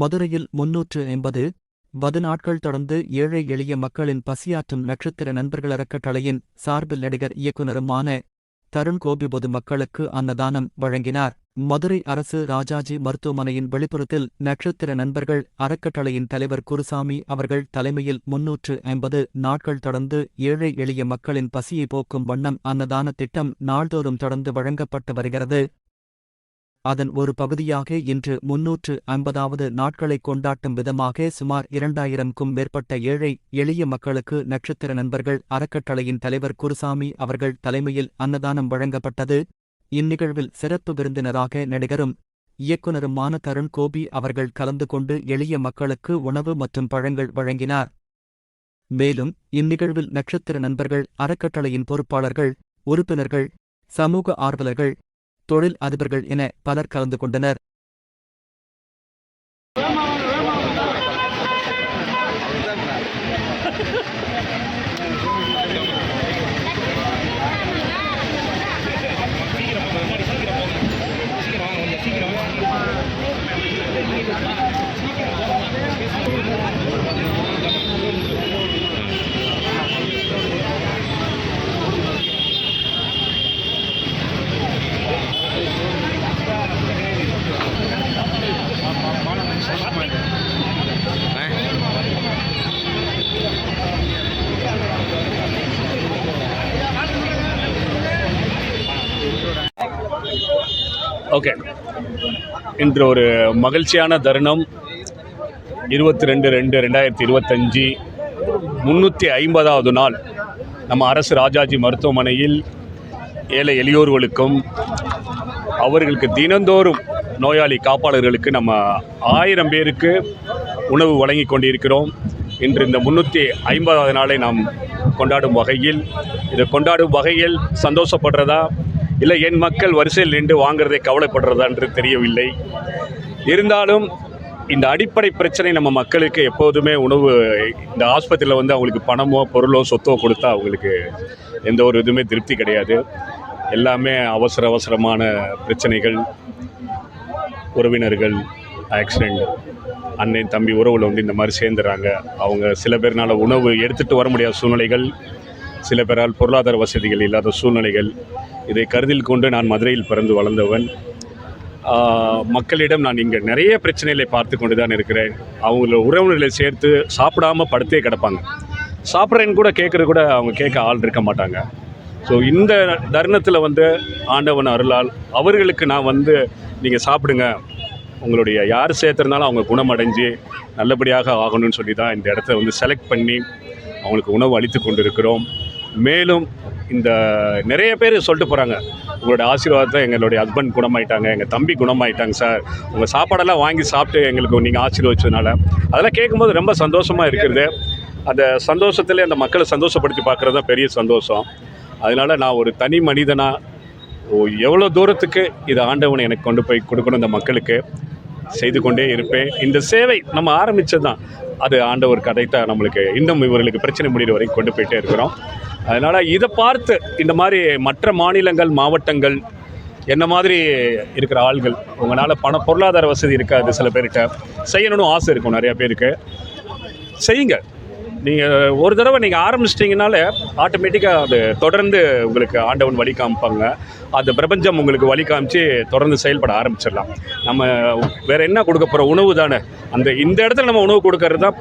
மதுரையில் முன்னூற்று எண்பது வது நாட்கள் தொடர்ந்து ஏழை எளிய மக்களின் பசியாற்றும் நட்சத்திர நண்பர்கள் அறக்கட்டளையின் சார்பில் நடிகர் இயக்குனருமான தருண் கோபி பொதுமக்களுக்கு அன்னதானம் வழங்கினார். மதுரை அரசு ராஜாஜி மருத்துவமனையின் வெளிப்புறத்தில் நட்சத்திர நண்பர்கள் அறக்கட்டளையின் தலைவர் குருசாமி அவர்கள் தலைமையில் முன்னூற்று ஐம்பது நாட்கள் தொடர்ந்து ஏழை எளிய மக்களின் பசியை போக்கும் வண்ணம் அன்னதான திட்டம் நாள்தோறும் தொடர்ந்து வழங்கப்பட்டு வருகிறது. அதன் ஒரு பகுதியாக இன்று முன்னூற்று ஐம்பதாவது நாட்களை கொண்டாட்டும் விதமாக சுமார் இரண்டாயிரம்க்கும் மேற்பட்ட ஏழை எளிய மக்களுக்கு நட்சத்திர நண்பர்கள் அறக்கட்டளையின் தலைவர் குருசாமி அவர்கள் தலைமையில் அன்னதானம் வழங்கப்பட்டது. இந்நிகழ்வில் சிறப்பு விருந்தினராக நடிகரும் இயக்குனருமான தருண் கோபி அவர்கள் கலந்து கொண்டு எளிய மக்களுக்கு உணவு மற்றும் பழங்கள் வழங்கினார். மேலும் இந்நிகழ்வில் நட்சத்திர நண்பர்கள் அறக்கட்டளையின் பொறுப்பாளர்கள் உறுப்பினர்கள் சமூக ஆர்வலர்கள் தொழில் அதிபர்கள் என பலர் கலந்து கொண்டனர். ஓகே இன்று ஒரு மகிழ்ச்சியான தருணம். இருபத்தி ரெண்டு ரெண்டு ரெண்டாயிரத்தி இருபத்தஞ்சி முந்நூற்றி ஐம்பதாவது நாள் நம்ம அரசு ராஜாஜி மருத்துவமனையில் ஏழை எளியோர்களுக்கும் அவர்களுக்கு தினந்தோறும் நோயாளி காப்பாளர்களுக்கு நம்ம ஆயிரம் பேருக்கு உணவு வழங்கி கொண்டிருக்கிறோம். இன்று இந்த முந்நூற்றி ஐம்பதாவது நாளை நாம் கொண்டாடும் வகையில் இதை கொண்டாடும் வகையில் சந்தோஷப்படுறதா? இல்லை என் மக்கள் வரிசையில் நின்று வாங்குறதை கவலைப்படுறதா என்று தெரியவில்லை. இருந்தாலும் இந்த அடிப்படை பிரச்சனை நம்ம மக்களுக்கு எப்போதுமே உணவு இந்த ஆஸ்பத்திரியில் வந்து அவங்களுக்கு பணமோ பொருளோ சொத்தோ கொடுத்தா அவங்களுக்கு எந்த ஒரு இதுவுமே திருப்தி கிடையாது. எல்லாமே அவசர அவசரமான பிரச்சனைகள். உறவினர்கள் ஆக்சிடெண்ட் அண்ணன் தம்பி உறவில் வந்து இந்த மாதிரி சேர்ந்துறாங்க. அவங்க சில பேர்னால உணவு எடுத்துகிட்டு வர முடியாத சூழ்நிலைகள். சில பேரால் பொருளாதார வசதிகள் இல்லாத சூழ்நிலைகள் இதை கருத்தில் கொண்டு நான் மதுரையில் பிறந்து வளர்ந்தவன். மக்களிடம் நான் இங்கே நிறைய பிரச்சனைகளை பார்த்து கொண்டு தான் இருக்கிறேன். அவங்கள உறவினர்களை சேர்த்து சாப்பிடாம படுத்தே கிடப்பாங்க. சாப்பிட்றேன்னு கூட கேட்குறது கூட அவங்க கேட்க ஆள் இருக்க மாட்டாங்க. ஸோ இந்த தருணத்தில் வந்து ஆண்டவன் அருளால் அவர்களுக்கு நான் வந்து நீங்கள் சாப்பிடுங்க. உங்களுடைய யார் சேர்த்துருந்தாலும் அவங்க குணமடைஞ்சு நல்லபடியாக ஆகணும்னு சொல்லி தான் இந்த இடத்த வந்து செலக்ட் பண்ணி அவங்களுக்கு உணவு அளித்து கொண்டிருக்கிறோம். மேலும் இந்த நிறைய பேர் சொல்லிட்டு போகிறாங்க உங்களுடைய ஆசீர்வாதத்தை எங்களுடைய ஹஸ்பண்ட் குணமாயிட்டாங்க எங்கள் தம்பி குணமாயிட்டாங்க சார் உங்கள் சாப்பாடெல்லாம் வாங்கி சாப்பிட்டு எங்களுக்கு நீங்கள் ஆசீர்வச்சதுனால. அதெல்லாம் கேட்கும்போது ரொம்ப சந்தோஷமாக இருக்கிறது. அந்த சந்தோஷத்தில் அந்த மக்களை சந்தோஷப்படுத்தி பார்க்குறது தான் பெரிய சந்தோஷம். அதனால் நான் ஒரு தனி மனிதனாக ஓ எவ்வளோ தூரத்துக்கு இது ஆண்டவன் எனக்கு கொண்டு போய் கொடுக்கணும் இந்த மக்களுக்கு செய்து கொண்டே இருப்பேன். இந்த சேவை நம்ம ஆரம்பித்தது தான் அது ஆண்டவர் தான் நம்மளுக்கு இன்னும் இவர்களுக்கு பிரச்சனை முடிகிற வரைக்கும் கொண்டு போயிட்டே இருக்கிறோம். அதனால் இதை பார்த்து இந்த மாதிரி மற்ற மாநிலங்கள் மாவட்டங்கள் என்ன மாதிரி இருக்கிற ஆள்கள் உங்களால் பண பொருளாதார வசதி இருக்காது சில பேர்கிட்ட. செய்யணும்னு ஆசை இருக்கும் நிறையா பேருக்கு. செய்யுங்க. நீங்கள் ஒரு தடவை நீங்கள் ஆரம்பிச்சிட்டிங்கனாலே ஆட்டோமேட்டிக்காக அது தொடர்ந்து உங்களுக்கு ஆண்டவன் வழி காமிப்பாங்க. அந்த பிரபஞ்சம் உங்களுக்கு வழி காமிச்சு தொடர்ந்து செயல்பட ஆரம்பிச்சிடலாம். நம்ம வேறு என்ன கொடுக்க போகிற உணவு தானே. அந்த இந்த இடத்துல நம்ம உணவு கொடுக்கறது தான்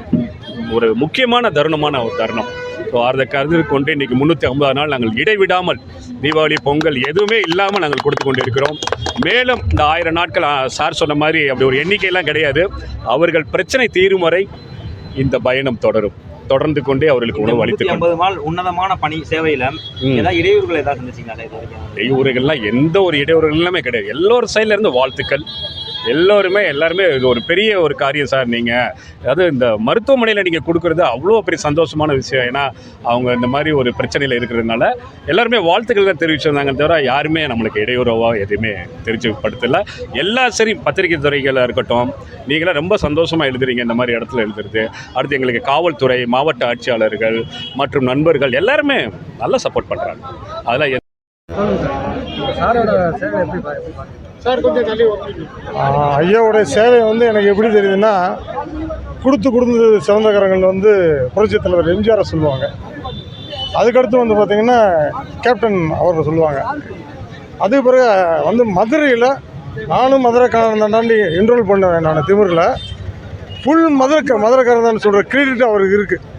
ஒரு முக்கியமான தருணமான ஒரு தருணம். ஸோ அதை கருத்தில் கொண்டு இன்றைக்கி முந்நூற்றி ஐம்பது நாள் நாங்கள் இடைவிடாமல் தீபாவளி பொங்கல் எதுவுமே இல்லாமல் நாங்கள் கொடுத்து கொண்டு இருக்கிறோம் மேலும் இந்த ஆயிரம் நாட்கள் சார் சொன்ன மாதிரி அப்படி ஒரு எண்ணிக்கையெல்லாம் கிடையாது. அவர்கள் பிரச்சனை தீரும் வரை இந்த பயணம் தொடரும். தொடர்ந்து கொண்டே அவர்களுக்கு உணவு அளித்து ஐம்பது நாள் உன்னதமான பணி சேவையில. ஏதாவது இடையூறுகள் ஏதாவது சந்திச்சீங்களா இடையூறுகள்லாம் எந்த ஒரு இடையூறுகள் எல்லாமே கிடையாது. எல்லோரும் சைட்ல இருந்து வாழ்த்துக்கள். எல்லோருமே எல்லாருமே இது ஒரு பெரிய ஒரு காரியம் சார் நீங்கள் அதாவது இந்த மருத்துவமனையில் நீங்கள் கொடுக்குறது அவ்வளோ பெரிய சந்தோஷமான விஷயம். ஏன்னா அவங்க இந்த மாதிரி ஒரு பிரச்சனையில் இருக்கிறதுனால எல்லாருமே வாழ்த்துக்கள் தான் தெரிவிச்சிருந்தாங்க தவிர யாருமே நம்மளுக்கு இடையூறவாக எதுவுமே தெரிவிச்சுப்படுத்தல எல்லா சரி பத்திரிகை துறைகளாக இருக்கட்டும் நீங்களாம் ரொம்ப சந்தோஷமாக எழுதுறீங்க இந்த மாதிரி இடத்துல எழுதுறது. அடுத்து எங்களுக்கு காவல்துறை மாவட்ட ஆட்சியாளர்கள் மற்றும் நண்பர்கள் எல்லாருமே நல்லா சப்போர்ட் பண்ணுறாங்க அதெல்லாம் சாரோட சேவை எப்படி பா- ஐயாவுடைய சேவை வந்து எனக்கு எப்படி தெரியுதுன்னா கொடுத்து கொடுத்து சிறந்தகரங்கள் வந்து புரட்சித் தலைவர் எம்ஜிஆரை சொல்லுவாங்க. அதுக்கடுத்து வந்து பார்த்திங்கன்னா கேப்டன் அவர்கள் சொல்லுவாங்க. அதுக்கு பிறகு வந்து மதுரையில் நானும் மதுரைக்காரன் தாண்டி என்ரோல் பண்ணுவேன் நான் திமிரில். ஃபுல் மதுரை மதுரைக்காரன் தான் சொல்கிற கிரெடிட் அவருக்கு இருக்குது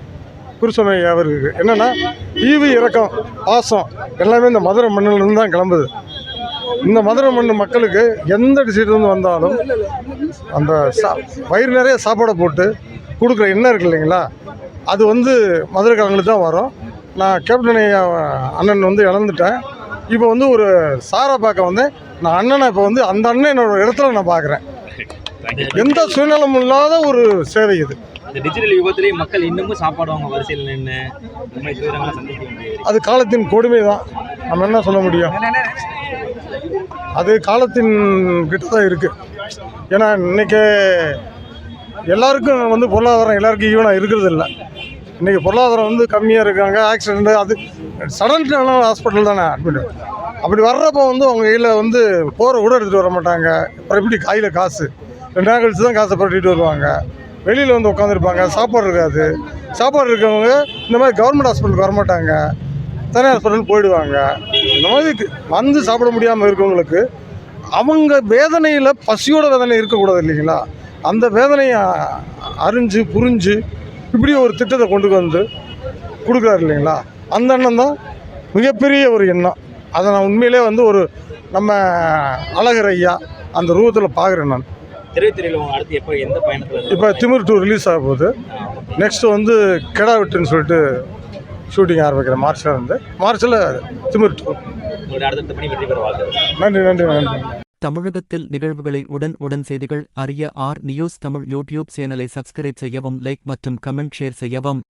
குருசுமை அவருக்கு என்னென்னா ஈவி இறக்கம் பாசம் எல்லாமே இந்த மதுரை மண்ணிலிருந்து தான் கிளம்புது. இந்த மதுரை மண் மக்களுக்கு எந்த டிஸ்ட்ரிக்ட்லேருந்து வந்தாலும் அந்த சா வயிறு நிறைய சாப்பாடை போட்டு கொடுக்குற எண்ணெய் இருக்கு இல்லைங்களா? அது வந்து மதுரைக்காரங்களுக்கு தான் வரும். நான் கேப்டன் அண்ணன் வந்து இழந்துட்டேன். இப்போ வந்து ஒரு சாரை பார்க்க வந்தேன். நான் அண்ணனை இப்போ வந்து அந்த அண்ணன் என்னோட இடத்துல நான் பார்க்குறேன். எந்த சுயநலமும் இல்லாத ஒரு சேவை இது. இந்த டிஜிட்டல் யுகத்திலேயே மக்கள் இன்னமும் சாப்பாடு வாங்க வரிசையில் நின்று மாதிரி அது காலத்தின் கொடுமை தான் நம்ம என்ன சொல்ல முடியும்? அது காலத்தின் கிட்ட தான் இருக்குது ஏன்னா இன்றைக்கி எல்லாருக்கும் வந்து பொருளாதாரம் எல்லாருக்கும் ஈவனாக இருக்கிறது இல்லை இன்றைக்கி பொருளாதாரம் வந்து கம்மியாக இருக்காங்க ஆக்சிடெண்ட்டு அது சடன் ஹாஸ்பிட்டல் தானே அட்மிட் அப்படி வர்றப்போ வந்து அவங்க கையில் வந்து போகிற கூட எடுத்துகிட்டு வர மாட்டாங்க. அப்புறம் எப்படி கையில் காசு? ரெண்டு நாள் கழிச்சு தான் காசை புரட்டிட்டு வருவாங்க. வெளியில் வந்து உட்காந்துருப்பாங்க சாப்பாடு இருக்காது. சாப்பாடு இருக்கவங்க இந்த மாதிரி கவர்மெண்ட் ஹாஸ்பிட்டலுக்கு வரமாட்டாங்க. தனியார் ஹாஸ்பிட்டல் போயிடுவாங்க? இந்த மாதிரி வந்து சாப்பிட முடியாமல் இருக்கவங்களுக்கு அவங்க வேதனையில் பசியோட வேதனை இருக்கக்கூடாது இல்லைங்களா? அந்த வேதனையை அறிஞ்சு புரிஞ்சு இப்படி ஒரு திட்டத்தை கொண்டு வந்து கொடுக்குறாரு இல்லைங்களா? அந்த எண்ணம் தான் மிகப்பெரிய ஒரு எண்ணம். அதை நான் உண்மையிலே வந்து ஒரு நம்ம அழகர் ஐயா அந்த ரூபத்தில் பார்க்குறேன் நான். இப்போ திமிர் டூ ரிலீஸ் ஆக போகுது. நெக்ஸ்ட் வந்து கெடா வெட்டுன்னு சொல்லிட்டு ஷூட்டிங் ஆரம்பிக்கிறேன் மார்ச்சில் இருந்து. மார்ச்சில் திமிர் நன்றி நன்றி நன்றி. தமிழகத்தில் நிகழ்வுகளை உடன் உடன் செய்திகள் அறிய ஆர் நியூஸ் தமிழ் யூடியூப் சேனலை சப்ஸ்கிரைப் செய்யவும் லைக் மற்றும் கமெண்ட் ஷேர் செய்யவும்.